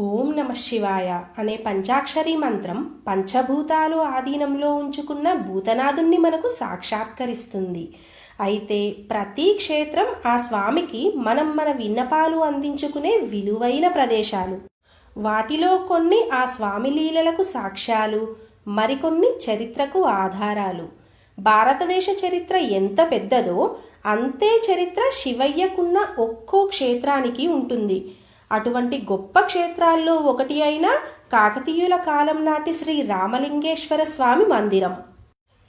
ఓం నమ శివాయ అనే పంచాక్షరి మంత్రం పంచభూతాలు ఆధీనంలో ఉంచుకున్న భూతనాథుణ్ణి మనకు సాక్షాత్కరిస్తుంది. అయితే ప్రతి క్షేత్రం ఆ స్వామికి మనం మన విన్నపాలు అందించుకునే విలువైన ప్రదేశాలు. వాటిలో కొన్ని ఆ స్వామి లీలలకు సాక్ష్యాలు మరికొన్ని చరిత్రకు ఆధారాలు. భారతదేశ చరిత్ర ఎంత పెద్దదో అంతే చరిత్ర శివయ్యకున్న ఒక్కో క్షేత్రానికి ఉంటుంది. అటువంటి గొప్ప క్షేత్రాల్లో ఒకటి అయిన కాకతీయుల కాలం నాటి శ్రీ రామలింగేశ్వర స్వామి మందిరం.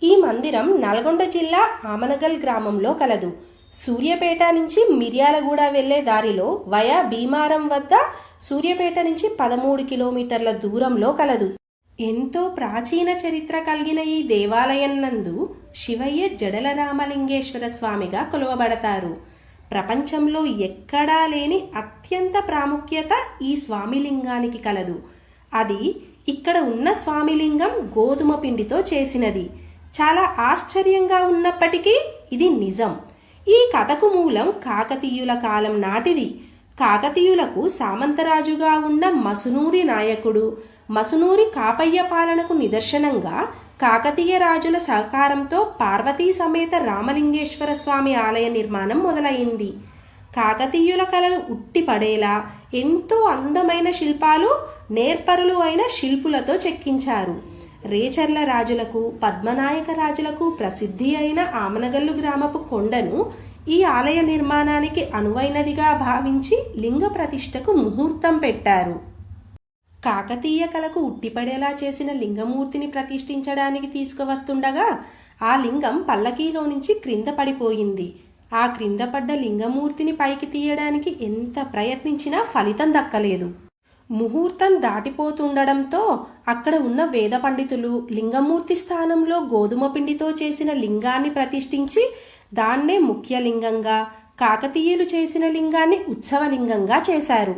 ఈ మందిరం నల్గొండ జిల్లా ఆమనగల్ గ్రామంలో కలదు. సూర్యపేట నుంచి మిర్యాలగూడ వెళ్ళే దారిలో వయా భీమారం వద్ద సూర్యపేట నుంచి పదమూడు కిలోమీటర్ల దూరంలో కలదు. ఎంతో ప్రాచీన చరిత్ర కలిగిన ఈ దేవాలయం నందు శివయ్య జడల రామలింగేశ్వర స్వామిగా కొలువబడతారు. ప్రపంచంలో ఎక్కడా లేని అత్యంత ప్రాముఖ్యత ఈ స్వామిలింగానికి కలదు. అది ఇక్కడ ఉన్న స్వామిలింగం గోధుమ పిండితో చేసినది. చాలా ఆశ్చర్యంగా ఉన్నప్పటికీ ఇది నిజం. ఈ కథకు మూలం కాకతీయుల కాలం నాటిది. కాకతీయులకు సామంతరాజుగా ఉన్న మసునూరి నాయకుడు మసునూరి కాపయ్య పాలనకు నిదర్శనంగా కాకతీయ రాజుల సహకారంతో పార్వతీ సమేత రామలింగేశ్వర స్వామి ఆలయ నిర్మాణం మొదలైంది. కాకతీయుల కళలు ఉట్టిపడేలా ఎంతో అందమైన శిల్పాలు నేర్పరులు అయిన శిల్పులతో చెక్కించారు. రేచర్ల రాజులకు పద్మనాయక రాజులకు ప్రసిద్ధి అయిన ఆమనగల్లు గ్రామపు కొండను ఈ ఆలయ నిర్మాణానికి అనువైనదిగా భావించి లింగ ప్రతిష్టకు ముహూర్తం పెట్టారు. కాకతీయ కళకు ఉట్టిపడేలా చేసిన లింగమూర్తిని ప్రతిష్ఠించడానికి తీసుకువస్తుండగా ఆ లింగం పల్లకీలో నుంచి క్రింద పడిపోయింది. ఆ క్రింద పడ్డ లింగమూర్తిని పైకి తీయడానికి ఎంత ప్రయత్నించినా ఫలితం దక్కలేదు. ముహూర్తం దాటిపోతుండడంతో అక్కడ ఉన్న వేద పండితులు లింగమూర్తి స్థానంలో గోధుమ పిండితో చేసిన లింగాన్ని ప్రతిష్ఠించి దాన్నే ముఖ్య లింగంగా కాకతీయులు చేసిన లింగాన్ని ఉత్సవలింగంగా చేశారు.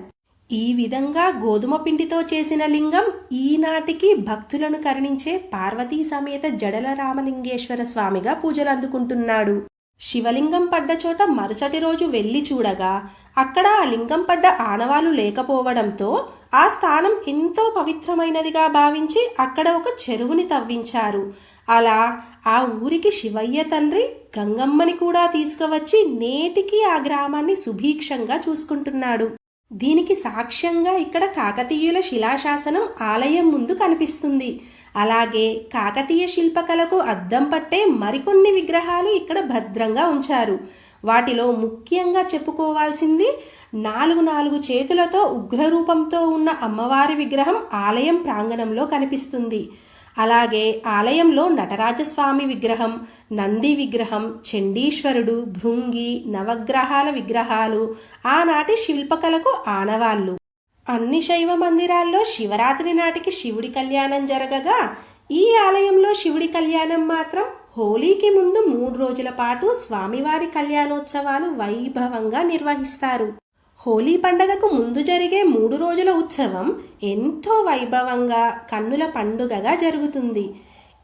ఈ విధంగా గోధుమ పిండితో చేసిన లింగం ఈనాటికి భక్తులను కరుణించే పార్వతీ సమేత జడల రామలింగేశ్వర స్వామిగా పూజలు అందుకుంటున్నాడు. శివలింగం పడ్డ చోట మరుసటి రోజు వెళ్ళి చూడగా అక్కడ ఆ లింగం పడ్డ ఆనవాలు లేకపోవడంతో ఆ స్థానం ఎంతో పవిత్రమైనదిగా భావించి అక్కడ ఒక చెరువుని తవ్వించారు. అలా ఆ ఊరికి శివయ్య తండ్రి గంగమ్మని కూడా తీసుకువచ్చి నేటికి ఆ గ్రామాన్ని సుభీక్షంగా చూసుకుంటున్నాడు. దీనికి సాక్ష్యంగా ఇక్కడ కాకతీయుల శిలాశాసనం ఆలయం ముందు కనిపిస్తుంది. అలాగే కాకతీయ శిల్పకళకు అద్దం పట్టే మరికొన్ని విగ్రహాలు ఇక్కడ భద్రంగా ఉంచారు. వాటిలో ముఖ్యంగా చెప్పుకోవాల్సింది నాలుగు నాలుగు చేతులతో ఉగ్రరూపంతో ఉన్న అమ్మవారి విగ్రహం ఆలయం ప్రాంగణంలో కనిపిస్తుంది. అలాగే ఆలయంలో నటరాజస్వామి విగ్రహం నంది విగ్రహం చండీశ్వరుడు భృంగి నవగ్రహాల విగ్రహాలు ఆనాటి శిల్పకళకు ఆనవాళ్ళు. అన్ని శైవ మందిరాల్లో శివరాత్రి నాటికి శివుడి కళ్యాణం జరగగా ఈ ఆలయంలో శివుడి కళ్యాణం మాత్రం హోలీకి ముందు మూడు రోజుల పాటు స్వామివారి కళ్యాణోత్సవాలు వైభవంగా నిర్వహిస్తారు. హోలీ పండగకు ముందు జరిగే మూడు రోజుల ఉత్సవం ఎంతో వైభవంగా కన్నుల పండుగగా జరుగుతుంది.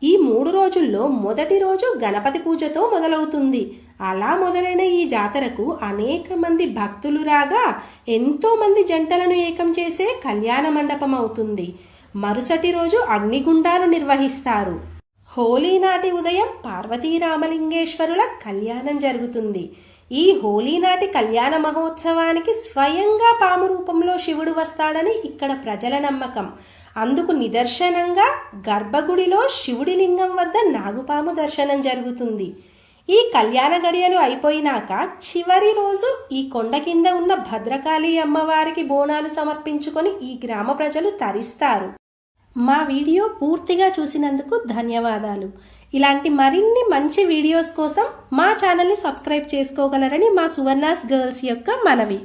ఈ మూడు రోజుల్లో మొదటి రోజు గణపతి పూజతో మొదలవుతుంది. అలా మొదలైన ఈ జాతరకు అనేక మంది భక్తులు రాగా ఎంతో మంది జంటలను ఏకం చేసే కళ్యాణ మండపం అవుతుంది. మరుసటి రోజు అగ్నిగుండాలు నిర్వహిస్తారు. హోలీ నాటి ఉదయం పార్వతీ రామలింగేశ్వరుల కళ్యాణం జరుగుతుంది. ఈ హోలీ నాటి కళ్యాణ మహోత్సవానికి స్వయంగా పాము రూపంలో శివుడు వస్తాడని ఇక్కడ ప్రజల నమ్మకం. అందుకు నిదర్శనంగా గర్భగుడిలో శివుడి లింగం వద్ద నాగుపాము దర్శనం జరుగుతుంది. ఈ కళ్యాణ గడియలు అయిపోయినాక చివరి రోజు ఈ కొండ కింద ఉన్న భద్రకాళి అమ్మవారికి బోనాలు సమర్పించుకొని ఈ గ్రామ ప్రజలు తరిస్తారు. మా వీడియో పూర్తిగా చూసినందుకు ధన్యవాదాలు. ఇలాంటి మరిన్ని మంచి వీడియోస్ కోసం మా ఛానల్ని సబ్స్క్రైబ్ చేసుకోగలరని మా సువర్ణాస్ గర్ల్స్ యొక్క మనవి.